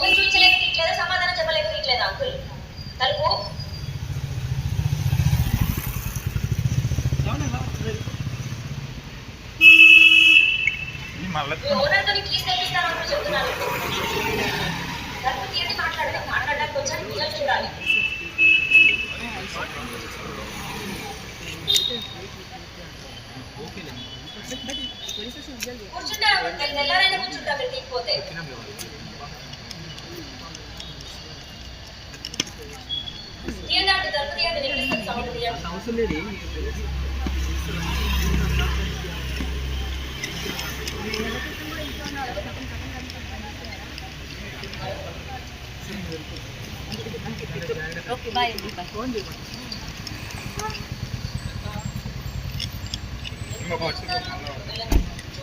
తీయట్లేదా సమాధానం చెప్పలేక తీయట్లేదా అంకుల్? తలుపు. ఓనర్తో కీస్ తెప్పిస్తాను చెప్తున్నాను. తలుపు తీయండి మాట్లాడాలి మాట్లాడడానికి వచ్చాను. పిల్లలు చూడాలి. కూర్చుంటే తెల్లారైనా కూర్చుంటా మీరు తీయకపోతే. అంటే తలుపు తీయండి వినిపిస్తుంది సౌండ్ తీయండి ఓకే బాయ్ అండి బాయ్ ఇంకొక వచ్చి